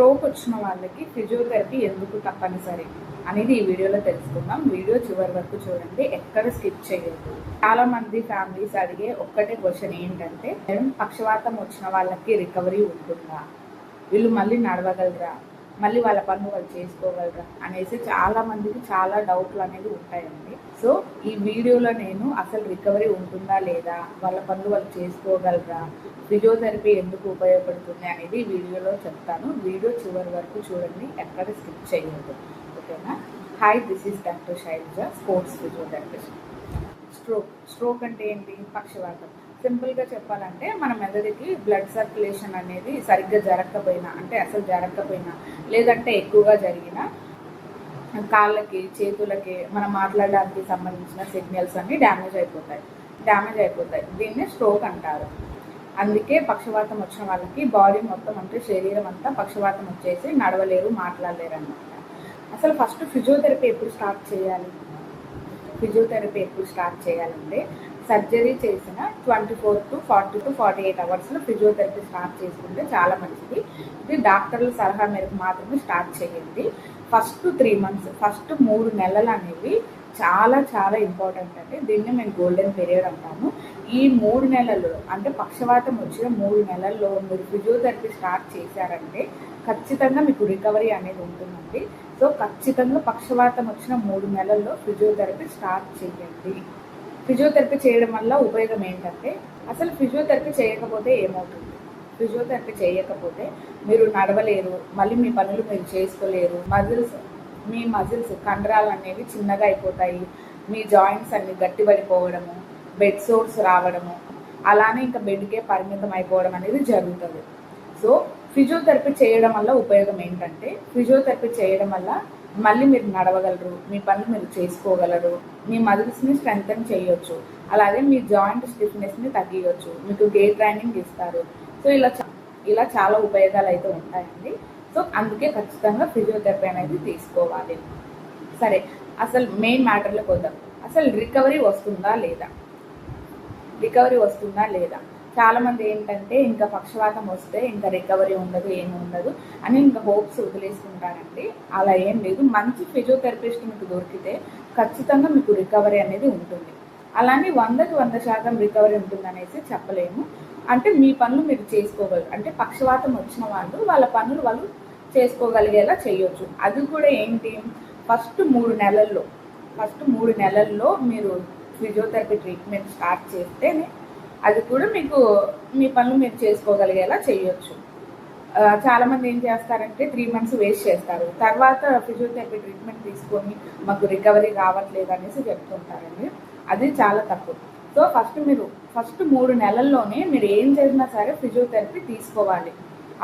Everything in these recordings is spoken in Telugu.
స్ట్రోక్ వచ్చిన వాళ్ళకి ఫిజియోథెరపీ ఎందుకు తప్పనిసరి అనేది ఈ వీడియోలో తెలుసుకుందాం. వీడియో చివరి వరకు చూడండి. ఎక్కడ స్కిప్ చేయొద్దు. చాలా మంది ఫ్యామిలీస్ అడిగే ఒక్కటే క్వశ్చన్ ఏంటంటే పక్షవాతం వచ్చిన వాళ్ళకి రికవరీ ఉంటుందా? వీళ్ళు మళ్ళీ నడవగలరా? మళ్ళీ వాళ్ళ పనులు వాళ్ళు చేసుకోగలరా అనేసి చాలా మందికి చాలా డౌట్లు అనేది ఉంటాయండి. సో ఈ వీడియోలో నేను అసలు రికవరీ ఉంటుందా లేదా వాళ్ళ పనులు వాళ్ళు చేసుకోగలరా ఫిజియోథెరపీ ఎందుకు ఉపయోగపడుతుంది అనేది వీడియోలో చెప్తాను. వీడియో చివరి వరకు చూడండి ఎక్కడ స్కిప్ చేయొద్దు. ఓకేనా? Hi this is doctor Shailaja sports physiotherapist stroke stroke అంటే ఏంటి? పక్షవాతం. సింపుల్గా చెప్పాలంటే మన మెదడుకి బ్లడ్ సర్క్యులేషన్ అనేది సరిగ్గా జరగకపోయినా అంటే అసలు జరగకపోయినా లేదంటే ఎక్కువగా జరిగిన కాళ్ళకి చేతులకి మనం మాట్లాడడానికి సంబంధించిన సిగ్నల్స్ అన్నీ డ్యామేజ్ అయిపోతాయి. డ్యామేజ్ అయిపోతాయి. దీన్ని స్ట్రోక్ అంటారు. అందుకే పక్షవాతం వచ్చిన వాళ్ళకి బాడీ మొత్తం అంటే శరీరం అంతా పక్షవాతం వచ్చేసి నడవలేరు మాట్లాడలేరు అనమాట అసలు ఫస్ట్ ఫిజియోథెరపీ ఎప్పుడు స్టార్ట్ చేయాలి? ఫిజియోథెరపీ ఎప్పుడు స్టార్ట్ చేయాలంటే సర్జరీ చేసిన twenty four to forty to forty eight అవర్స్లో ఫిజియోథెరపీ స్టార్ట్ చేసుకుంటే చాలా మంచిది. ఇది డాక్టర్ల సలహా మేరకు మాత్రమే స్టార్ట్ చేయండి. ఫస్ట్ త్రీ మంత్స్ ఫస్ట్ మూడు నెలలు అనేవి చాలా చాలా ఇంపార్టెంట్ అండి. దీన్ని మేము గోల్డెన్ పీరియడ్ అంటాము. ఈ మూడు నెలలు అంటే పక్షవాతం వచ్చిన మూడు నెలల్లో మీరు ఫిజియోథెరపీ స్టార్ట్ చేశారంటే ఖచ్చితంగా మీకు రికవరీ అనేది ఉంటుందండి. సో ఖచ్చితంగా పక్షవాతం వచ్చిన మూడు నెలల్లో ఫిజియోథెరపీ స్టార్ట్ చేయండి. ఫిజియోథెరపీ చేయడం వల్ల ఉపయోగం ఏంటంటే అసలు ఫిజియోథెరపీ చేయకపోతే ఏమవుతుంది? ఫిజియోథెరపీ చేయకపోతే మీరు నడవలేరు మళ్ళీ మీ పనులు మీరు చేసుకోలేరు మజిల్స్ మీ మజిల్స్ కండరాలు అనేవి చిన్నగా అయిపోతాయి మీ జాయింట్స్ అన్ని గట్టిపడిపోవడము బెడ్ సోర్స్ రావడము అలానే ఇంకా బెడ్కే పరిమితం అయిపోవడం అనేది జరుగుతుంది. సో ఫిజియోథెరపీ చేయడం వల్ల ఉపయోగం ఏంటంటే ఫిజియోథెరపీ చేయడం వల్ల మళ్ళీ మీరు నడవగలరు మీ పనులు మీరు చేసుకోగలరు మీ మజిల్స్ని స్ట్రెంగ్తన్ చేయొచ్చు. అలాగే మీ జాయింట్ స్టిఫ్నెస్ని తగ్గించవచ్చు మీకు గేట్ ట్రైనింగ్ ఇస్తారు. సో ఇలా ఇలా చాలా ఉపయోగాలు అయితే ఉంటాయండి. సో అందుకే ఖచ్చితంగా ఫిజియోథెరపీ అనేది తీసుకోవాలి. సరే అసలు మెయిన్ మ్యాటర్లోకి వద్దాం. అసలు రికవరీ వస్తుందా లేదా? రికవరీ వస్తుందా లేదా? చాలా మంది ఏంటంటే ఇంకా పక్షవాతం వస్తే ఇంకా రికవరీ ఉండదు ఏమి ఉండదు అని ఇంకా హోప్స్ వదిలేసుకుంటారండి. అలా ఏం లేదు. మంచి ఫిజియోథెరపిస్ట్ మీకు దొరికితే ఖచ్చితంగా మీకు రికవరీ అనేది ఉంటుంది. అలానే వందకి వంద శాతం రికవరీ ఉంటుంది అనేసి చెప్పలేము. అంటే మీ పనులు మీరు చేసుకోగలరు. అంటే పక్షవాతం వచ్చిన వాళ్ళు వాళ్ళ పనులు వాళ్ళు చేసుకోగలిగేలా చేయొచ్చు. అది కూడా ఏంటి? ఫస్ట్ మూడు నెలల్లో ఫస్ట్ మూడు నెలల్లో మీరు ఫిజియోథెరపీ ట్రీట్మెంట్ స్టార్ట్ చేస్తేనే అది కూడా మీకు మీ పనులు మీరు చేసుకోగలిగేలా చేయొచ్చు. చాలామంది ఏం చేస్తారంటే త్రీ మంత్స్ వేస్ట్ చేస్తారు. తర్వాత ఫిజియోథెరపీ ట్రీట్మెంట్ తీసుకొని మాకు రికవరీ రావట్లేదు అనేసి చెప్తుంటారండి. అది చాలా తప్పు. సో ఫస్ట్ మీరు ఫస్ట్ మూడు నెలల్లోనే మీరు ఏం చేసినా సరే ఫిజియోథెరపీ తీసుకోవాలి.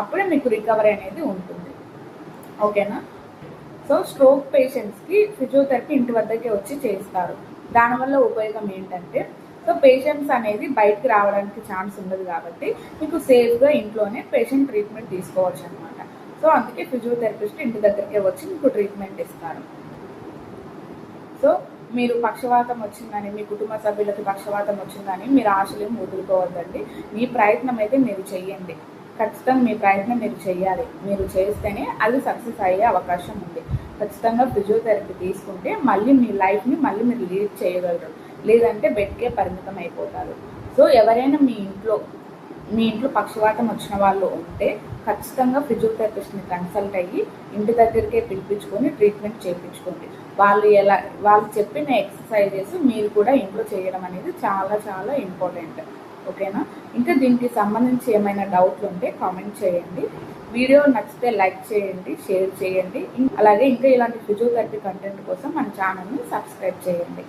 అప్పుడే మీకు రికవరీ అనేది ఉంటుంది. ఓకేనా? సో స్ట్రోక్ పేషెంట్స్కి ఫిజియోథెరపీ ఇంటి వద్దకే వచ్చి చేస్తారు. దానివల్ల ఉపయోగం ఏంటంటే సో పేషెంట్స్ అనేది బయటకు రావడానికి ఛాన్స్ ఉండదు కాబట్టి మీకు సేఫ్గా ఇంట్లోనే పేషెంట్ ట్రీట్మెంట్ తీసుకోవచ్చు అనమాట సో అందుకే ఫిజియోథెరపిస్ట్ ఇంటి దగ్గరికే వచ్చి మీకు ట్రీట్మెంట్ ఇస్తారు. సో మీరు పక్షవాతం వచ్చిందని మీ కుటుంబ సభ్యులకి పక్షవాతం వచ్చిందని మీరు ఆశలేం వదులుకోవద్దండి. మీ ప్రయత్నం అయితే మీరు చెయ్యండి. ఖచ్చితంగా మీ ప్రయత్నం మీరు చేయాలి మీరు చేస్తేనే అది సక్సెస్ అయ్యే అవకాశం ఉంది. ఖచ్చితంగా ఫిజియోథెరపీ తీసుకుంటే మళ్ళీ మీ లైఫ్ని మళ్ళీ మీరు లీడ్ చేయగలరు. లేదంటే బెడ్కే పరిమితం అయిపోతారు. సో ఎవరైనా మీ ఇంట్లో మీ ఇంట్లో పక్షవాతం వచ్చిన వాళ్ళు ఉంటే ఖచ్చితంగా ఫిజియోథెరపిస్ట్ని కన్సల్ట్ అయ్యి ఇంటి దగ్గరికే పిలిపించుకొని ట్రీట్మెంట్ చేయించుకోండి. వాళ్ళు ఎలా వాళ్ళు చెప్పిన ఎక్సర్సైజెస్ మీరు కూడా ఇంట్లో చేయడం అనేది చాలా చాలా ఇంపార్టెంట్. ఓకేనా? ఇంకా దీనికి సంబంధించి ఏమైనా డౌట్లు ఉంటే కామెంట్ చేయండి. వీడియో నచ్చితే లైక్ చేయండి షేర్ చేయండి. అలాగే ఇంకా ఇలాంటి ఫిజియోథెరపీ కంటెంట్ కోసం మన ఛానల్ని సబ్స్క్రైబ్ చేయండి.